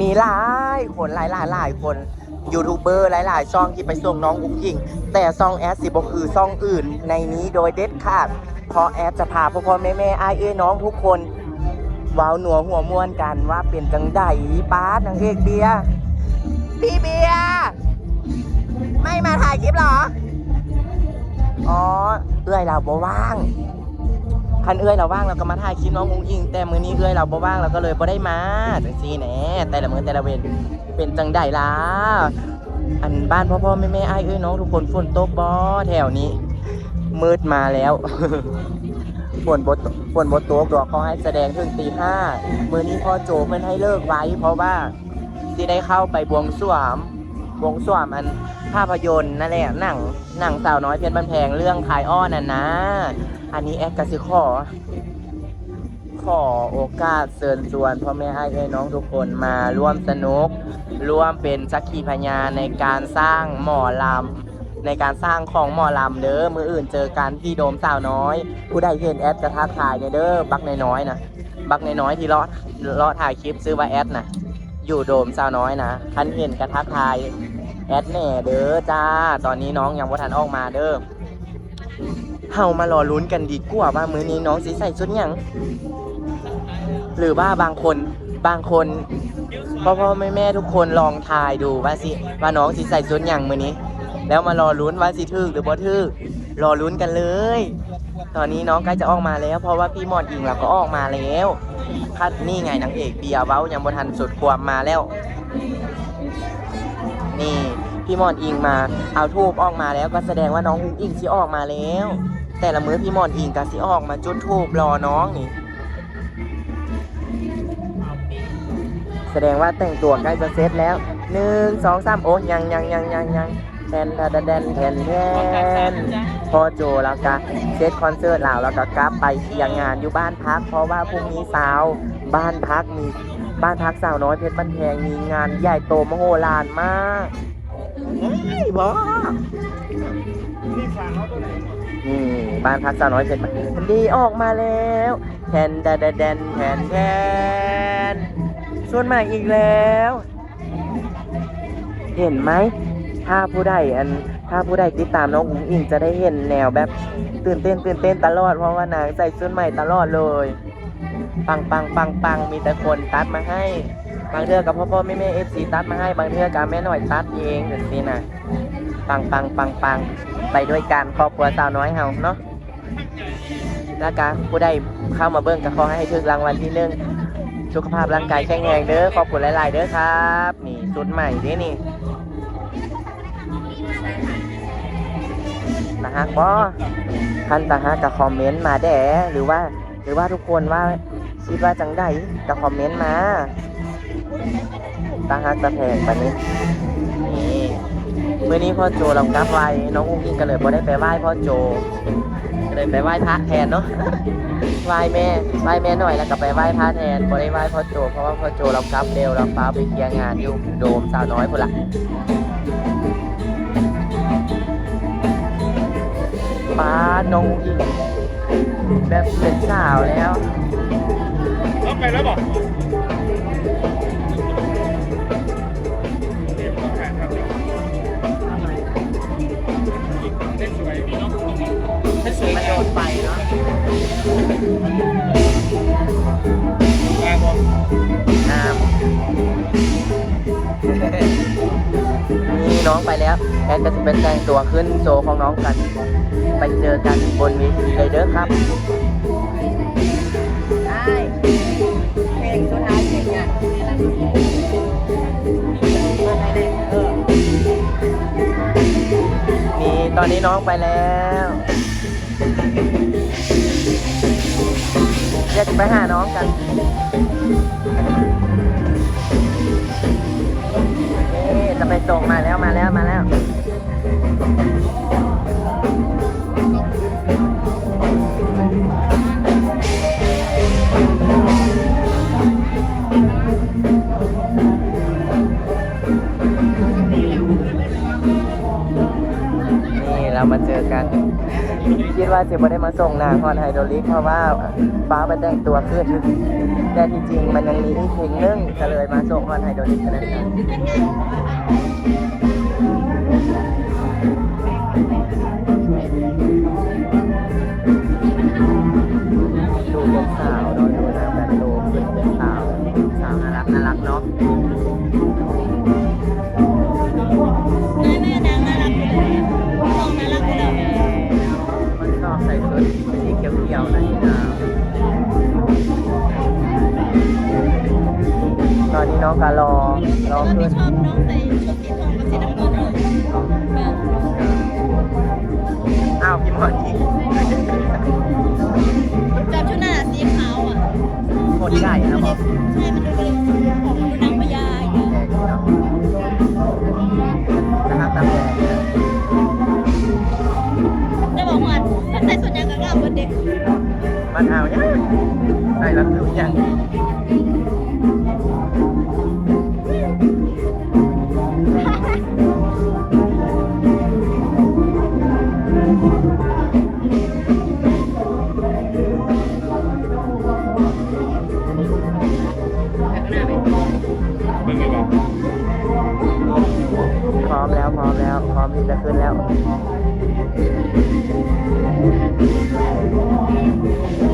มีหลายคนหลายหลายหลายคนยูทูบเบอร์หลายหลายช่องที่ไปส่งน้องอุ้งยิง แต่ซองแอดสิบคือซองอื่นในนี้โดยเด็ดขาดเพราะแอดจะพาพ่อพ่อแม่แม่ไอเอ้น้องทุกคนว้าวหนัวหัวม้วนกันว่าเป็นจังไดป้านางเอกเบียพี่เบียไม่มาถ่ายคลิปหรอ อ๋อเอื้อยเราบ่ว่าง คันเอื้อยเราว่างเราก็มาถ่ายคลิปน้องอุ้งอิง แต่มือนี้เอื้อยเราบ่ว่างเราก็เลยบ่ได้มาจังซี่แหน่แต่ละมือแต่ละเวรเป็นจังได้ล่ะอันบ้านพ่อพ่อแม่แม่ไอ้เอ้ยน้องทุกคนฝนตกบ่แถวนี้ มืดมาแล้วฝนบ่ตฝนบ่ตกดอกเขาให้แสดงถึงตีห้ามือนี้พ่อโจเพิ่นให้เลิกไว้ เพราะว่าสิได้เข้าไปบวงสรวง วงสวงอันภาพยนตร์นั่นแหละหนังหนังสาวน้อยเพชรบันแพงเรื่องขายอ้อนน่ะนะ อันนี้แอดกสิขอ ขอโอกาสเชิญชวนพ่อแม่ไอ้ายน้องทุกคนมาร่วมสนุก ร่วมเป็นสักขีพยานในการสร้างหมอลำในการสร้างของหมอลำเด้อมืออื่นเจอกันที่โดมสาวน้อย ผู้ใดเห็นแอดกระทักทายเนี่ยเด้อบักน้อยๆนะบักน้อยๆที่เลาะเลาะถ่ายคลิปซื้อว่าแอดนะ อยู่โดมสาวน้อยนะคันเห็นกระทักทายแอดแน่เด้อจ้า ตอนนี้น้องยังบ่ทันออกมาเด้อเฮามารอลุ้นกันดีกว่าว่ามื้อนี้น้องสิใส่ชุดหยังหรือว่าบางคนบางคนพ่อพ่อแม่แม่ทุกคนลองทายดูว่าสิว่าน้องสิใส่ชุดหยังมื้อนี้ แล้วมารอลุ้นว่าสิทึกหรือบ่ทึก รอลุ้นกันเลย ตอนนี้น้องใกล้จะออกมาแล้ว เพราะว่าพี่หมอดอิงเราก็ออกมาแล้วคัดนี่ไงนางเอกเบียร์เว้ายังบทันสุดความมาแล้ว นี่พี่หมอนอิงมาเอาทูบออกมาแล้วก็แสดงว่าน้องอุ้งอิงสิออกมาแล้ว แต่ละมื้อพี่หมอนอิงก็สิออกมาจุดทูบรอน้องนี่ แสดงว่าแต่งตัวใกล้จะเสร็จแล้วหนึ่งสองสามโอ้ยังยังยังยังยัง แทนทาดาแดนแทนแทนพอโจแล้วก็เซตคอนเสิร์ตแล้วแล้วก็กลับไปเที่ยงงานอยู่บ้านพัก เพราะว่าพรุ่งนี้สาวบ้านพักมีบ้านพักสาวน้อยเพชรบ้านแพงมีงานใหญ่โตมโหฬารมากเฮ้ยบอนี่บ้านพักสาวน้อยเพชรบ้านดีออกมาแล้วแทนดาดาแดนแทนแทนส่วนใหม่อีกแล้ว เห็นไหม ถ้าผู้ใดอันถ้าผู้ใดติดตามน้องอุ๋งอิงจะได้เห็นแนวแบบตื่นเต้นตื่นเต้นตลอดเพราะว่านางใส่ชุดใหม่ตลอดเลย ปังปังปังปังมีแต่คนตัดมาให้ บางเทือกับพ่อพ่อแม่แม่เอฟซีตัดมาให้บางเทือกับแม่หน่อยตัดเองแบบนี้นะปังปังปังปังไปด้วยกันครอบครัวสาวน้อยเฮาเนาะแล้วก็ผู้ใดเข้ามาเบิ้งก็ขอให้ถึงรางวัลที่หนึ่งสุขภาพร่างกายแข็งแรงเด้อขอบคุณหลาย ๆ เด้อครับ นี่ชุดใหม่เด้นี่ นะฮะก็ท่านตาฮะกับคอมเมนต์มาแด่หรือว่า หรือว่าทุกคนว่าคิดว่าจังได้กับคอมเมนต์มาตาฮักตาแพงปานนี้นี่เมื่อนี้พ่อโจเรากลับไว้น้องอุ้งอิงก็เลยบ่ได้ไปไหว้พ่อโจก็เลยไปไหว้พระแทนเนาะไหว้แม่ไหว้แม่หน่อยแล้วก็ไปไหว้พระแทนบ่ได้ไหว้พ่อโจเพราะว่าพ่อโจเรากลับเร็วเราฟ้าไปเคลียร์งานอยู่โดมสาวน้อยพุ่นละ ป้าน้องอิงแบบเป็นสาวแล้วรับไปแล้วบอกได้สวยดีเนาะได้สวยมันแล้โดวนไปเนาะ นี่น้องไปแล้วแอนก็จะเป็นแต่งตัวขึ้นโซของน้องกัน ไปเจอกันบนเวทีเลยเด้อครับใช่เพลงสุดท้ายเพลงเนี่ยนี่ตอนนี้น้องไปแล้วเดี๋ยวจะไปหาน้องกัน จะไปส่งมาแล้วมาแล้วมาแล้วนี่เรามาเจอกัน คิดว่าจะไม่ได้มาส่งนางฮอนไฮโดรลิกเพราะว่าฟ้าไปแต่งตัวขึ้น แต่ที่จริงมันยังมีอีกเพลงนึงก็เลยมาส่งฮอนไฮโดรลิกกันนั่นเองดูเป็นสาวเนาะ สีเขียวๆนะนี่นะตอนนี้น้องการอรอตอนขึ้ที่นชอบน้องใส่ชุดสีทองกับสีน้ำเงินเลยแม่อ้าวพี่หมอนอีกจำชุดนั้นอะสีขาวอะโคตรใหญ่นะบอกใช่มันดูเป็นของดูนางพญาอย่างเงี้ยแดงเนาะนะครับตามแดง ส่ส่วนใหญ่ก็งามกว่าเด็กมันเอาเนี่ยใส่แล้วคือยังเบิ่งไงบ้างพร้อมแล้วพร้อมแล้วพร้อมที่จะขึ้นแล้ว Let's go.